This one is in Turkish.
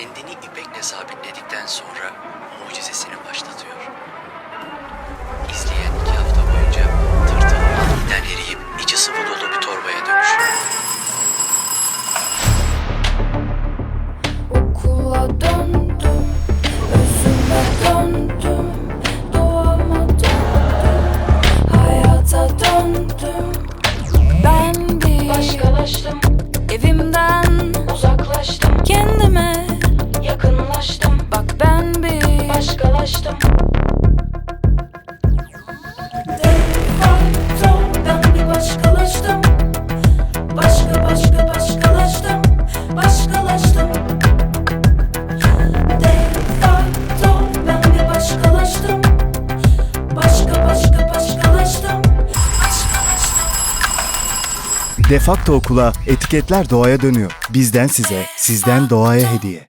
kendini iple sabitledikten sonra mucizesini başlatıyor. İzleyen iki hafta boyunca tırtıl aniden eriyip içi sıvı dolu bir torbaya dönüşüyor. Okula döndüm, başkalaştım. De facto ben bir başkalaştım. Başka başka başkalaştım, başkalaştım. De facto ben bir başkalaştım. Başka başka başkalaştım, başkalaştım. Defakto okula etiketler doğaya dönüyor. Bizden size, sizden doğaya hediye.